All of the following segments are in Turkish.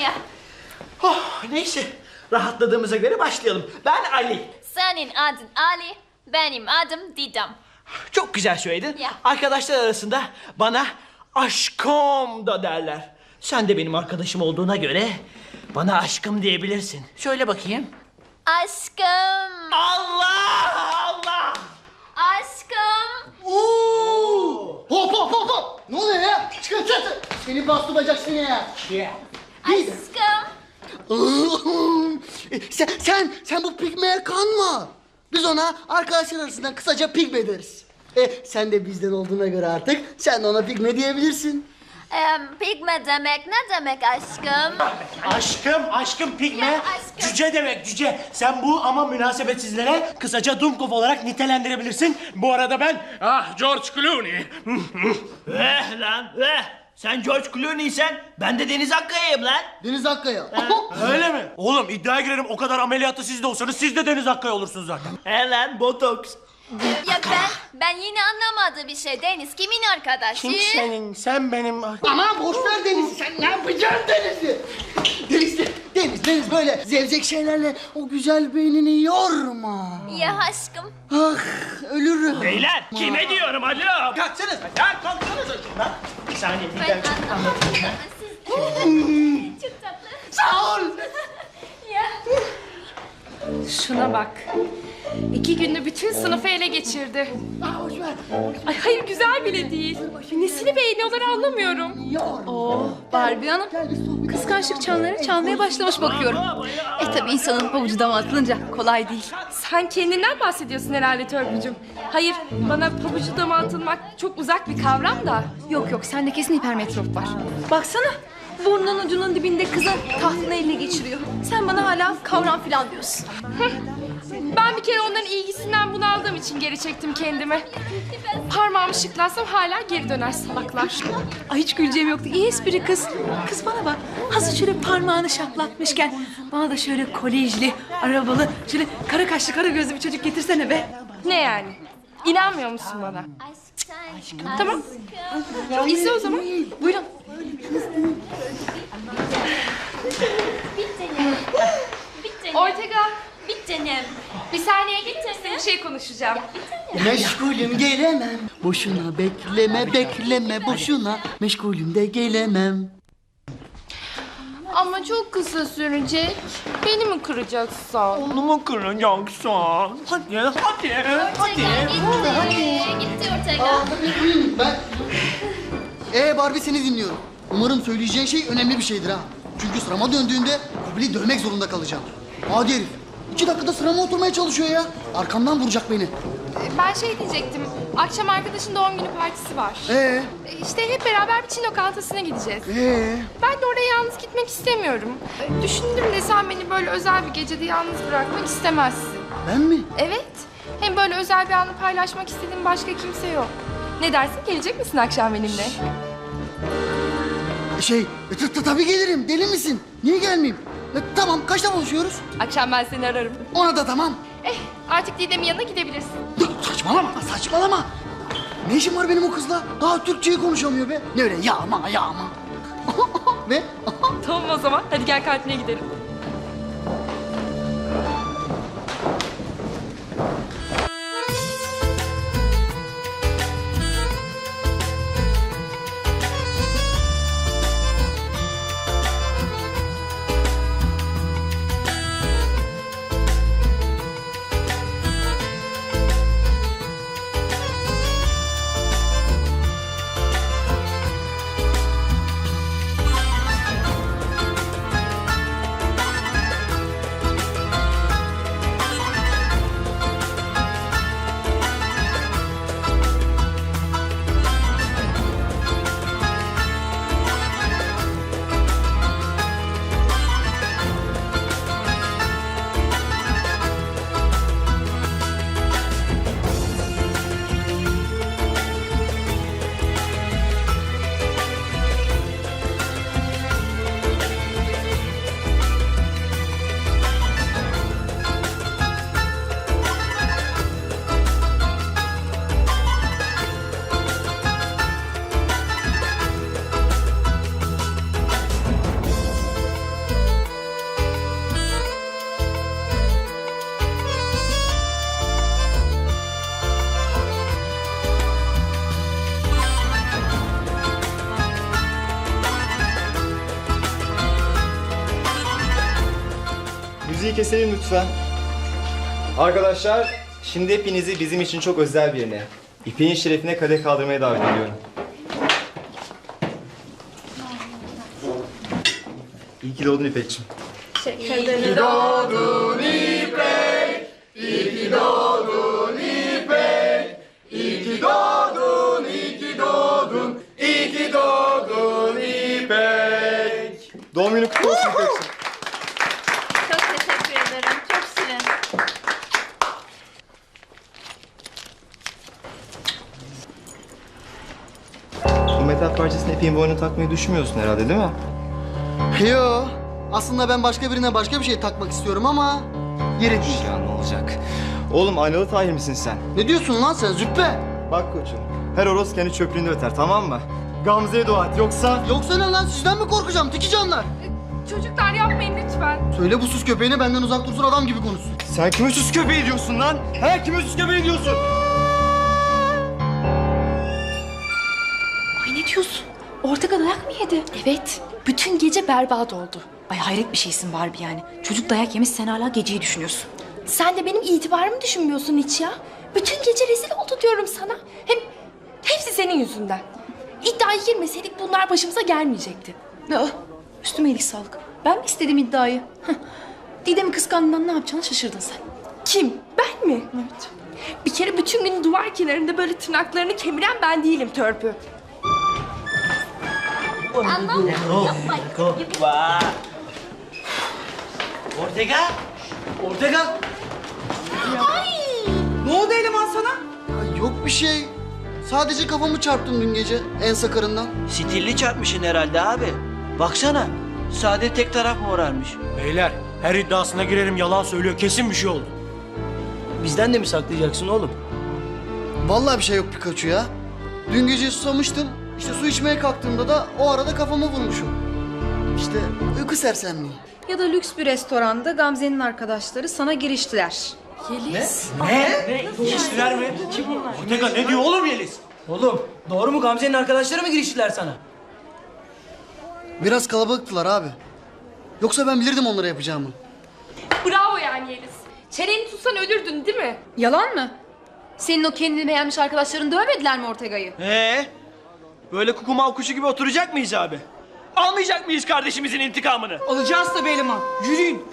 Ya. Oh, neyse. Rahatladığımıza göre başlayalım. Ben Ali. Senin adın Ali, benim adım Didem. Çok güzel söyledin. Ya. Arkadaşlar arasında bana aşkım da derler. Sen de benim arkadaşım olduğuna göre bana aşkım diyebilirsin. Şöyle bakayım. Aşkım, Allah Allah. aşkım. Oo! Hop hop hop hop! Ne oluyor ya? Çıkın çıkın! Seni bastıracak seni ya! Aşkım. sen, sen, sen bu pigmeye kanma. Biz ona arkadaşlar arasından kısaca pigme deriz. E, sen de bizden olduğuna göre artık sen de ona pigme diyebilirsin. Em, pigme demek ne demek aşkım? Aşkım, aşkım pigme. Ya aşkım. Cüce demek cüce. Sen bu ama münasebetsizlere kısaca Dunkov olarak nitelendirebilirsin. Bu arada ben ah George Clooney. Eh lan eh. Sen George Clooney'sen ben de Deniz Akkaya'yım lan. Deniz Akkaya. Öyle mi? Oğlum iddiaya girerim o kadar ameliyatta siz de olsanız siz de Deniz Akkaya olursunuz zaten. He lan botoks. Ya ben, ben yine anlamadım bir şey. Deniz kimin arkadaşı? Kim senin? Sen benim... Aman boş ver Deniz'i sen ne yapacaksın Deniz'i? Deniz, Deniz, Deniz böyle zevzek şeylerle o güzel beynini yorma. Ya aşkım. Ah ölürüm. Beyler kime diyorum alo? Kalksanız. Ya kalksanız şundan. Bir saniye bir Ben dakika. anlamadım ama siz... Çok tatlı. Sağ ol. Ya. Şuna bak. İki günde bütün sınıfı ele geçirdi. Ah, boş ver. Ay hayır güzel bile değil. Nesini beğeniyorlar anlamıyorum. Yorma. Oh Barbie Hanım kıskançlık çanları çalmaya başlamış bakıyorum. E tabi insanın pabucu dama atılınca kolay değil. Sen kendinden bahsediyorsun herhalde Törpücüm. Hayır bana pabucu dama atılmak çok uzak bir kavram da. Yok yok sende kesin hipermetrop var. Baksana burnunun ucunun dibinde kızın tahtını eline geçiriyor. Sen bana hala kavram filan diyorsun. Ben bir kere onların ilgisinden bunaldığım için geri çektim kendimi. Parmağımı şıklatsam hala geri döner salaklar. Ay hiç güleceğim yoktu. İyi espri kız. Kız bana bak. Hazır şöyle parmağını şaplatmışken bana da şöyle kolejli, arabalı, şöyle kara kaşlı, kara gözlü bir çocuk getirsene be. Ne yani? İnanmıyor musun bana? Aşkım. Tamam. İzle o zaman. Buyurun. Bir tanem. Bir. Ortega Bir tanem. bir saniye git bir şey konuşacağım. Meşgulüm gelemem. Boşuna bekleme bekleme boşuna. Meşgulüm de gelemem. Ama çok kısa sürecek. Beni mi kıracaksın? Onu mu kıracaksın? Hadi hadi hadi. Gitti. Gitti Ortega. Ben... Ee Barbie seni dinliyorum. Umarım söyleyeceğin şey önemli bir şeydir ha. Çünkü sırama döndüğünde Kubil'i dövmek zorunda kalacağım. Hadi herif. İki dakikada sırama oturmaya çalışıyor ya. Arkamdan vuracak beni. Ben şey diyecektim. Akşam arkadaşın doğum günü partisi var. Ee, İşte hep beraber bir Çin lokantasına gideceğiz. ee. Ben de oraya yalnız gitmek istemiyorum. Düşündüm de sen beni böyle özel bir gecede yalnız bırakmak istemezsin. Ben mi? Evet. Hem böyle özel bir anı paylaşmak istediğim başka kimse yok. Ne dersin? Gelecek misin akşam benimle? Şey, e, t- t- tabii gelirim. Deli misin? Niye gelmeyeyim? E, tamam, kaçta buluşuyoruz? Akşam ben seni ararım. Ona da tamam. Artık Didem'in yanına gidebilirsin. Saçmalama, saçmalama. Ne işim var benim o kızla? Daha Türkçeyi konuşamıyor be. Ne öyle yağma, yağma. Ve Tamam o zaman. Hadi gel kantine gidelim. Lütfen. Arkadaşlar, şimdi hepinizi bizim için çok özel birine, İpek'in şerefine kadeh kaldırmaya davet ediyorum. İyi ki doğdun İpek'ciğim. Doğum günü kutlu olsun İpek'ciğim. Çok teşekkür ederim. Çok şirin. Bu metal parçasını İpek'in boynuna takmayı düşünmüyorsun herhalde değil mi? Yo. Aslında ben başka birine başka bir şey takmak istiyorum ama yeri değil. Ya ne olacak? Oğlum aynalı Tahir misin sen? Ne diyorsun lan sen züppe? Bak koçum, her horoz kendi çöplüğünde öter tamam mı? Gamze'ye dua et yoksa... Yoksa ne lan sizden mi korkacağım tiki canlar? Çocuklar yapmayın lütfen. Söyle bu sus köpeğine benden uzak dursun adam gibi konuşsun. Sen kime süs köpeği diyorsun lan? He kime süs köpeği diyorsun? Diyorsun? Ortega dayak mı yedi? Evet. Bütün gece berbat oldu. Ay hayret bir şeysin Barbie yani. Çocuk dayak yemiş sen hala geceyi düşünüyorsun. Sen de benim itibarımı düşünmüyorsun hiç ya. Bütün gece rezil oldu diyorum sana. Hem hepsi senin yüzünden. İddiaya girmeseydik bunlar başımıza gelmeyecekti. Aa, üstüme iyilik sağlık. Ben mi istedim iddiayı? Heh. Didem'i kıskandığından ne yapacağını şaşırdın sen. Kim? Ben mi? Evet. Bir kere bütün gün duvar kenarında böyle tırnaklarını kemiren ben değilim törpü. Ortega. Ortega. Ne oldu eleman sana? Ay yok bir şey. Sadece kafamı çarptım dün gece en sakarından. Stilli çarpmışsın herhalde abi. Baksana. Sade tek taraf morarmış. Beyler her iddiasına girerim yalan söylüyor kesin bir şey oldu. Bizden de mi saklayacaksın oğlum? Vallahi bir şey yok Pikachu ya. Dün gece susamıştım. İşte su içmeye kalktığımda da o arada kafamı vurmuşum. İşte uyku sersemliği. Ya da lüks bir restoranda Gamze'nin arkadaşları sana giriştiler. Yeliz. Ne? Giriştiler mi? Kim bunlar? Ortega ne diyor oğlum Yeliz? Oğlum doğru mu Gamze'nin arkadaşları mı giriştiler sana? Biraz kalabalıktılar abi. Yoksa ben bilirdim onlara yapacağımı. Bravo yani Yeliz. Çeneni tutsan ölürdün değil mi? Yalan mı? Senin o kendini beğenmiş arkadaşların dövmediler mi Ortega'yı? Ee? Böyle kukumav kuşu gibi oturacak mıyız abi? Almayacak mıyız kardeşimizin intikamını? Alacağız tabii eleman. Yürüyün.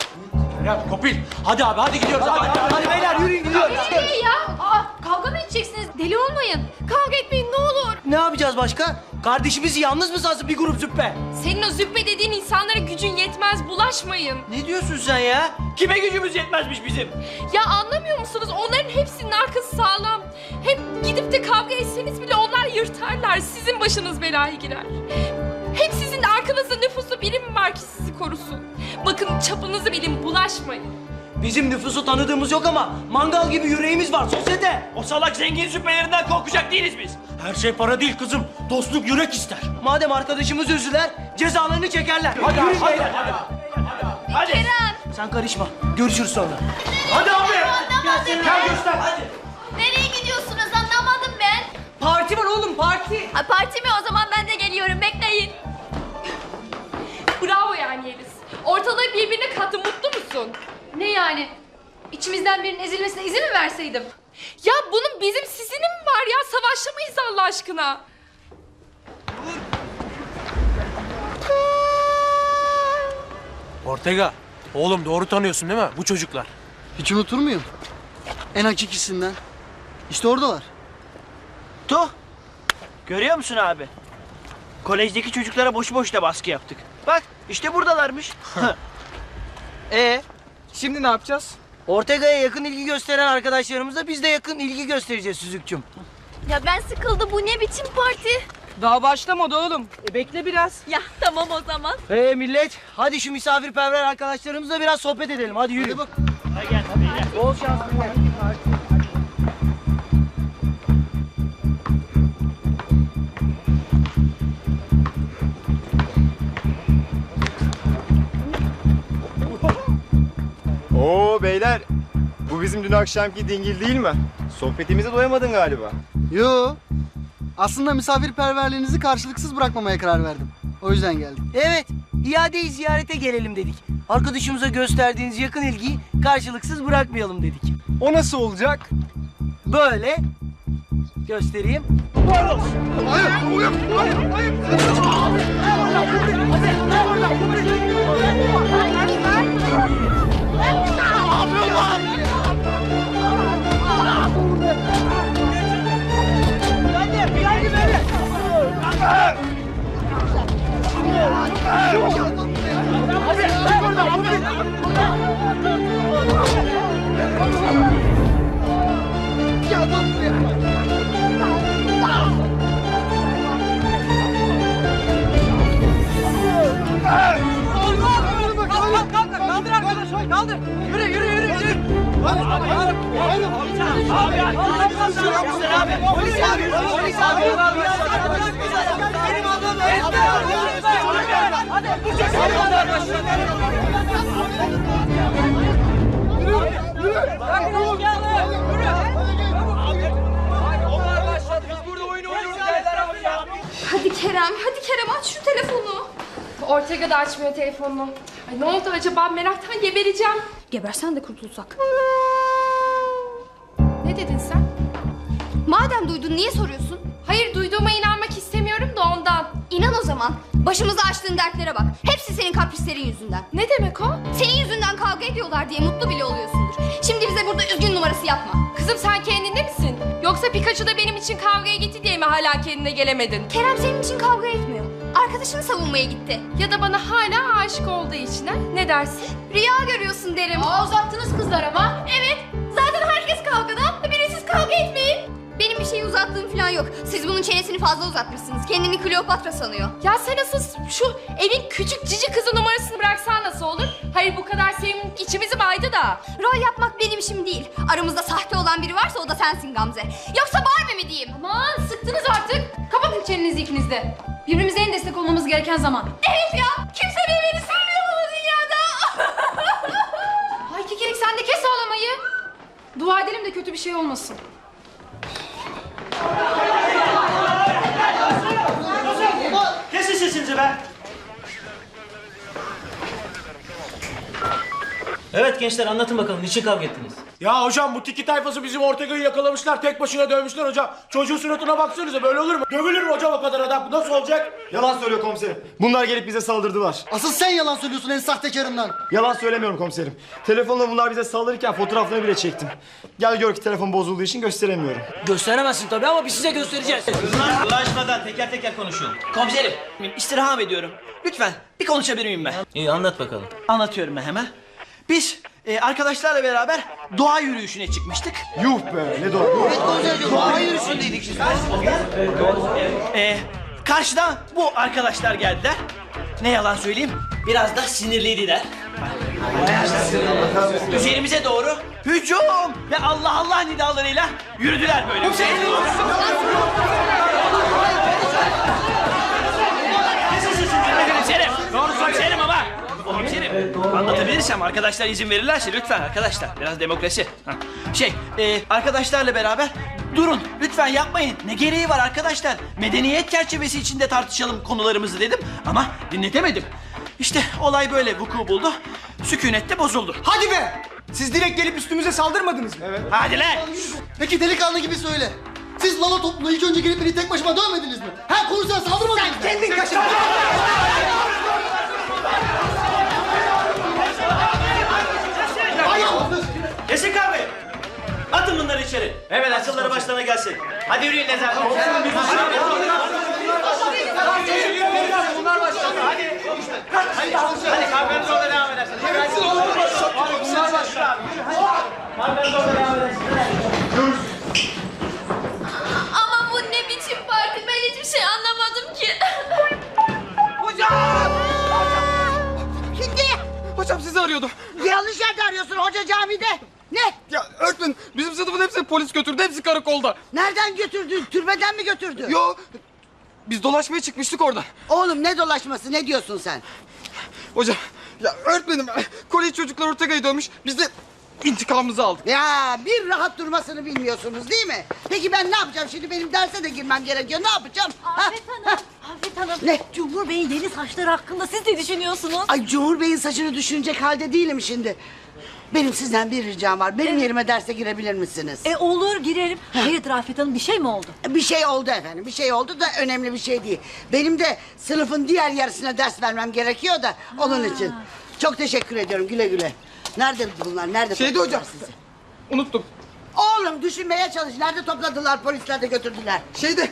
Ya Kopil hadi abi hadi gidiyoruz hadi. hadi, Hadi beyler yürüyün gidiyoruz. Nereye ya? Aa, kavga mı edeceksiniz? Deli olmayın. Kavga etmeyin ne olur. Ne yapacağız başka? Kardeşimizi yalnız mı sansın bir grup züppe? Senin o züppe dediğin insanlara gücün yetmez bulaşmayın. Ne diyorsun sen ya? Kime gücümüz yetmezmiş bizim? Ya anlamıyor musunuz? Onların hepsinin arkası sağlam. Hem gidip de kavga etseniz bile onlar yırtarlar. Sizin başınız belaya girer. Hem sizin arkanızda nüfuslu biri mi var ki sizi korusun? Bakın çapınızı bilin bulaşmayın. Bizim nüfusu tanıdığımız yok ama mangal gibi yüreğimiz var sosyete. O salak zengin züppelerinden korkacak değiliz biz. Her şey para değil kızım. Dostluk yürek ister. Madem arkadaşımız üzdüler cezalarını çekerler. Hadi yürü beyler. Hadi. hadi. Kerem. Sen karışma. Görüşürüz sonra. Hadi abi. Gel ben. göster. Hadi. Nereye gidiyorsunuz anlamadım ben. Parti var oğlum parti. Ha, parti mi o zaman ben de geliyorum bekleyin. Bravo yani Yeliz. Ortalığı birbirine kattı mutlu musun? Ne yani? İçimizden birinin ezilmesine izin mi verseydim? Ya bunun bizim sizinin mi var ya? Savaşamayız Allah aşkına. Ortega. Oğlum doğru tanıyorsun değil mi? Bu çocuklar. Hiç unutur muyum? En hakikisinden. İşte oradalar. Tu. Görüyor musun abi? Kolejdeki çocuklara boşu boşuna baskı yaptık. Bak işte buradalarmış. e Şimdi ne yapacağız? Ortega'ya yakın ilgi gösteren arkadaşlarımıza biz de yakın ilgi göstereceğiz Süzükçüm. Ya ben sıkıldı bu ne biçim parti? Daha başlamadı oğlum. E, bekle biraz. Ya tamam o zaman. Hey millet hadi şu misafirperver arkadaşlarımızla biraz sohbet edelim hadi yürü. Hadi bak. Bol şans. Oo beyler, bu bizim dün akşamki dingil değil mi? Sohbetimize doyamadın galiba. Yo. Aslında misafirperverliğinizi karşılıksız bırakmamaya karar verdim. O yüzden geldim. Evet iadeyi ziyarete gelelim dedik. Arkadaşımıza gösterdiğiniz yakın ilgiyi karşılıksız bırakmayalım dedik. O nasıl olacak? Böyle göstereyim. 哎，不要跑。Polis abi, polis abi. Benim adım Hadi, bu çocuğu Hadi Kerem, hadi Kerem aç şu telefonu. Ortega da açmıyor telefonunu. Ay ne oldu acaba meraktan gebereceğim. Gebersen de kurtulsak. Ne dedin sen? Madem duydun niye soruyorsun? Hayır duyduğuma inanmak istemiyorum da ondan. İnan o zaman. Başımıza açtığın dertlere bak. Hepsi senin kaprislerin yüzünden. Ne demek o? Senin yüzünden kavga ediyorlar diye mutlu bile oluyorsundur. Şimdi bize burada üzgün numarası yapma. Kızım sen kendinde misin? Yoksa Pikachu da benim için kavgaya gitti diye mi hala kendine gelemedin? Kerem senin için kavga etmiyor. Arkadaşını savunmaya gitti. Ya da bana hala aşık olduğu için ha? Ne dersin? Rüya görüyorsun derim. Aa uzattınız kızlar ama. Evet. Zaten herkes kavgada. Biri siz kavga etmeyin. Benim bir şey uzattığım falan yok. Siz bunun çenesini fazla uzatmışsınız. Kendini Kleopatra sanıyor. Ya sen asıl şu evin küçük cici kızı numarasını bıraksan nasıl olur? Hayır bu kadar sevimlilik içimizi baydı da. Rol yapmak benim işim değil. Aramızda sahte olan biri varsa o da sensin Gamze. Yoksa Barbie mi diyeyim? Aman sıktınız artık. Kapatın çenenizi ikiniz de. Birbirimize en destek olmamız gereken zaman. Evet ya. Kimse birbirini sevmiyor bu dünyada. Ay Kikirik sen de kes ağlamayı. Dua edelim de kötü bir şey olmasın. Kesin sesinizi be. Evet gençler anlatın bakalım niçin kavga ettiniz? Ya hocam bu tiki tayfası bizim Ortega'yı yakalamışlar. Tek başına dövmüşler hocam. Çocuğun suratına baksanıza böyle olur mu? Dövülür mü hocam o kadar adam? Bu nasıl olacak? Yalan söylüyor komiserim. Bunlar gelip bize saldırdılar. Asıl sen yalan söylüyorsun en sahtekarından. Yalan söylemiyorum komiserim. Telefonla bunlar bize saldırırken fotoğraflarını bile çektim. Gel gör ki telefon bozulduğu için gösteremiyorum. Gösteremezsin tabii ama biz size göstereceğiz. Ulaşmadan teker teker konuşun. Komiserim istirham ediyorum. Lütfen bir konuşabilir miyim ben? İyi anlat bakalım. Anlatıyorum ben hemen. Biz e, arkadaşlarla beraber doğa yürüyüşüne çıkmıştık. Yuh be ne doğru. Doğa yürüyüşündeydik şimdi. E, karşıdan bu arkadaşlar geldiler. Ne yalan söyleyeyim biraz da sinirliydiler. Üzerimize doğru hücum ve Allah Allah nidalarıyla yürüdüler böyle. Komiserim, anlatabilirsem arkadaşlar izin verirlerse lütfen arkadaşlar. Biraz demokrasi. Hah. Şey, e, arkadaşlarla beraber durun lütfen yapmayın. Ne gereği var arkadaşlar? Medeniyet çerçevesi içinde tartışalım konularımızı dedim ama dinletemedim. İşte olay böyle vuku buldu. Sükunet de bozuldu. Hadi be! Siz direkt gelip üstümüze saldırmadınız mı? Evet. Hadi lan! Peki delikanlı gibi söyle. Siz Lala topluluğu ilk önce gelip beni tek başıma dövmediniz mi? Ha konuşsana saldırmadınız mı? Sen kendin kaçın. Kesin kavgayı. Atın bunları içeri. Evet akılları başlarına gelsin. Hadi yürüyün Nezahat. Hadi kavganız orada devam edersiniz. Bunlar başlar. Kavganız orada devam edersiniz. Ama bu ne biçim parti ben hiçbir şey anlamadım ki. Hocam sizi arıyordum. Yanlış yerde arıyorsun hoca camide. Ne? Ya öğretmen bizim sınıfın hepsini polis götürdü. Hepsi karakolda. Nereden götürdün? Türbeden mi götürdü? Yo biz dolaşmaya çıkmıştık oradan. Oğlum ne dolaşması ne diyorsun sen? Hocam ya öğretmenim kolej çocuklar Ortega'yı dövmüş. Biz de İntikamımızı aldık. Ya bir rahat durmasını bilmiyorsunuz değil mi? Peki ben ne yapacağım şimdi benim derse de girmem gerekiyor ne yapacağım? Ha? Afet Hanım, Afet Hanım. Ne? Cumhur Bey'in yeni saçları hakkında siz ne düşünüyorsunuz? Ay Cumhur Bey'in saçını düşünecek halde değilim şimdi. Benim sizden bir ricam var. Benim yerime derse girebilir misiniz? E olur girelim. Hayırdır Afet Hanım bir şey mi oldu? Bir şey oldu efendim. Bir şey oldu da önemli bir şey değil. Benim de sınıfın diğer yarısına ders vermem gerekiyor da onun için. Çok teşekkür ediyorum. Güle güle. Nerede bunlar? Nerede Şeyde topladılar hocam. sizi? Unuttum. Oğlum düşünmeye çalış. Nerede topladılar? Polisler de götürdüler. Şeyde.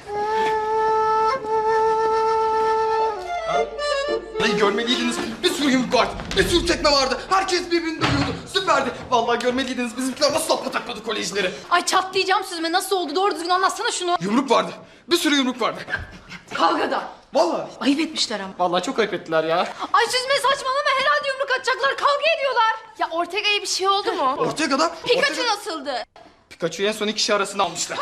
Ay görmeliydiniz. Vardı. Bir sürü tekme vardı. Herkes birbirini dövüyordu. Süperdi. Vallahi görmeliydiniz. Bizimkiler nasıl sapla takladı kolejleri. Ay çatlayacağım sözüme nasıl oldu doğru düzgün anlatsana şunu. Yumruk vardı. Bir sürü yumruk vardı. Kavgada. Vallahi. Ayıp etmişler ama. Vallahi çok ayıp ettiler ya. Ay süzme saçmalama herhalde yumruk atacaklar kavga ediyorlar. Ya Ortega'ya bir şey oldu mu? Ortaya kadar. Pikachu Ortega- nasıldı? Pikachu'yu en son iki kişi arasında almışlar.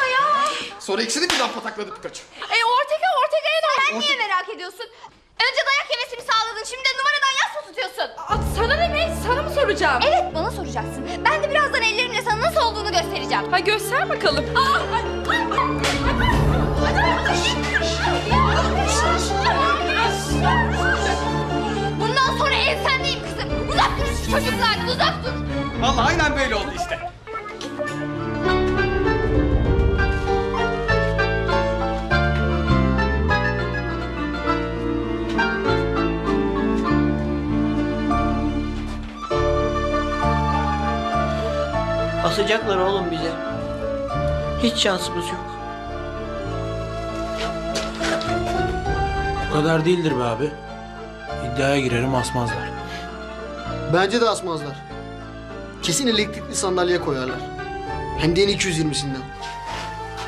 Sonra ikisini birden patakladı Pikachu. E Ortega Ortega'ya ne Sen niye merak ediyorsun? Önce dayak yemesini sağladın şimdi de numaradan yas mı tutuyorsun? Aa, sana ne be? Sana mı soracağım? Evet bana soracaksın. Ben de birazdan ellerimle sana nasıl olduğunu göstereceğim. Ha göster bakalım. Bundan Asacaklar oğlum bize. Hiç şansımız yok. O kadar değildir be abi. İddiaya girerim asmazlar. Bence de asmazlar. Kesin elektrikli sandalye koyarlar. Hem de en 220'sinden.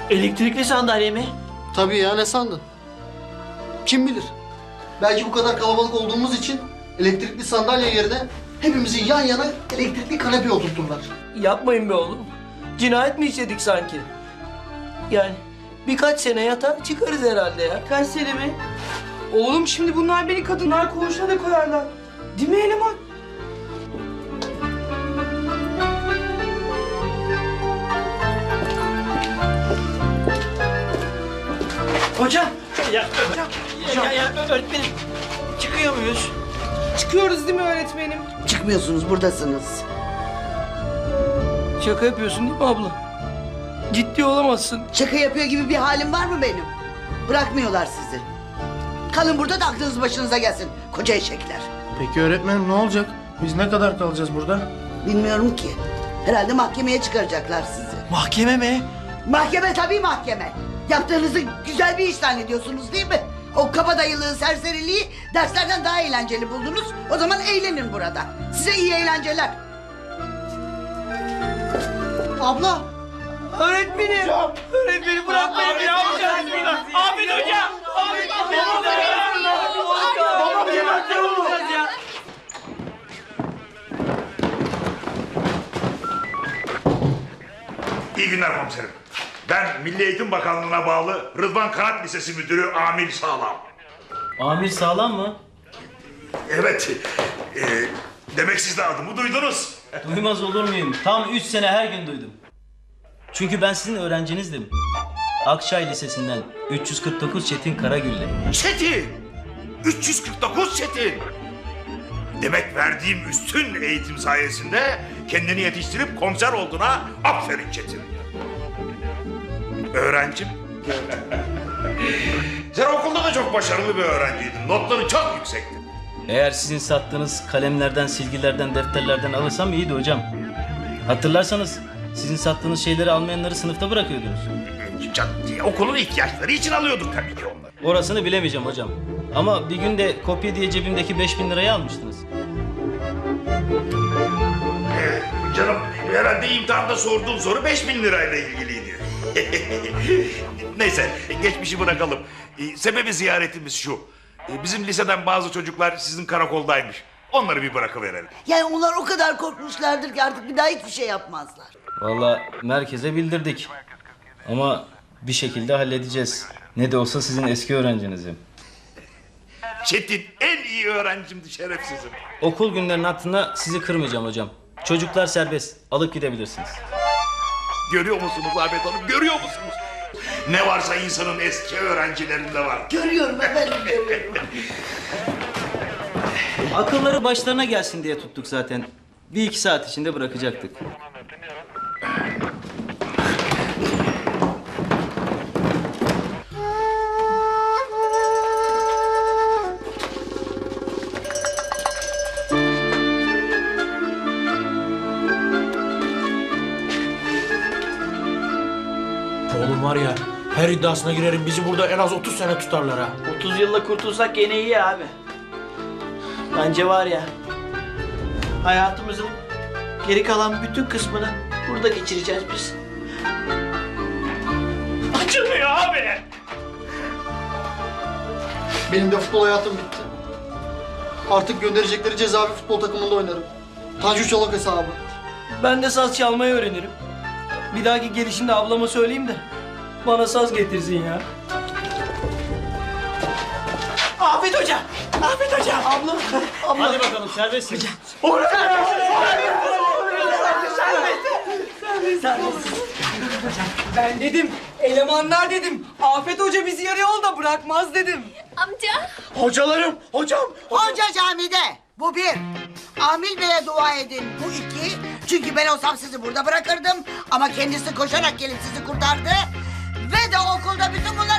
Elektrikli sandalye mi? Tabii ya ne sandın? Kim bilir? Belki bu kadar kalabalık olduğumuz için elektrikli sandalye yerine hepimizi yan yana elektrikli kanepeye oturturlar. Yapmayın be oğlum. Cinayet mi işledik sanki? Yani birkaç sene yatar çıkarız herhalde ya. Kaç sene mi? Oğlum şimdi bunlar beni kadınlar koğuşuna da koyarlar. Değil mi eleman? Hocam. Ya, hocam. Ya, ya, öğretmenim. Çıkıyor muyuz? Çıkıyoruz değil mi öğretmenim? Çıkmıyorsunuz buradasınız. Şaka yapıyorsun değil mi abla? Ciddi olamazsın. Şaka yapıyor gibi bir halim var mı benim? Bırakmıyorlar sizi. Kalın burada da aklınız başınıza gelsin. Koca eşekler. Peki öğretmenim ne olacak? Biz ne kadar kalacağız burada? Bilmiyorum ki. Herhalde mahkemeye çıkaracaklar sizi. Mahkeme mi? Mahkeme tabii mahkeme. Yaptığınızı güzel bir iş zannediyorsunuz değil mi? O kabadayılığı, serseriliği derslerden daha eğlenceli buldunuz. O zaman eğlenin burada. Size iyi eğlenceler. Abla! Öğretmenim. Öğretmenim bırak beni. Ne yapacağız burada? Ahmet hocam. Ahmet hocam. İyi günler komiserim. Ben Milli Eğitim Bakanlığı'na bağlı Rıdvan Kanat Lisesi Müdürü Amil Sağlam. Amir sağlam mı? Evet, e, demek siz de adımı duydunuz. Duymaz olur muyum? Tam 3 sene her gün duydum. Çünkü ben sizin öğrencinizdim. Akçay Lisesi'nden 349 Çetin Karagül'le. Çetin! 349 Çetin! Demek verdiğim üstün eğitim sayesinde kendini yetiştirip komiser olduğuna aferin Çetin. Öğrencim. Sen okulda da çok başarılı bir öğrenciydin. Notları çok yüksekti. Eğer sizin sattığınız kalemlerden, silgilerden, defterlerden alırsam iyiydi hocam. Hatırlarsanız sizin sattığınız şeyleri almayanları sınıfta bırakıyordunuz. Can- Okulun ihtiyaçları için alıyorduk tabii ki onları. Orasını bilemeyeceğim hocam. Ama bir gün de kopya diye cebimdeki 5000 lirayı almıştınız. Ee, canım herhalde imtihanda sorduğum soru 5000 lirayla ilgiliydi. Neyse geçmişi bırakalım. Ee, sebebi ziyaretimiz şu. Ee, bizim liseden bazı çocuklar sizin karakoldaymış. Onları bir bırakıverelim. Yani onlar o kadar korkmuşlardır ki artık bir daha hiçbir şey yapmazlar. Vallahi merkeze bildirdik. Ama bir şekilde halledeceğiz. Ne de olsa sizin eski öğrencinizim. Çetin en iyi öğrencimdi şerefsizim. Okul günlerinin hatırına sizi kırmayacağım hocam. Çocuklar serbest. Alıp gidebilirsiniz. Görüyor musunuz Ahmet Hanım? Görüyor musunuz? Ne varsa insanın eski öğrencilerinde var. Görüyorum efendim görüyorum. Akılları başlarına gelsin diye tuttuk zaten. Bir iki saat içinde bırakacaktık. Var ya her iddiasına girerim bizi burada en az 30 sene tutarlar ha. 30 yılla kurtulsak gene iyi abi. Bence var ya hayatımızın geri kalan bütün kısmını burada geçireceğiz biz. Acımıyor abi. Benim de futbol hayatım bitti. Artık gönderecekleri cezaevi futbol takımında oynarım. Tanju Çolak hesabı. Ben de saz çalmayı öğrenirim. Bir dahaki gelişimde ablama söyleyeyim de bana saz getirsin ya. Afet Hoca! Afet Hoca! Abla! Abla! Hadi bakalım serbestsiniz. Ben dedim, elemanlar dedim. Afet Hoca bizi yarı yolda bırakmaz dedim. Amca. Hocalarım, hocam. Hoca camide. Bu bir. Amil Bey'e dua edin. Bu iki. Çünkü ben olsam sizi burada bırakırdım. Ama kendisi koşarak gelip sizi kurtardı. Ve de okulda bütün bunlar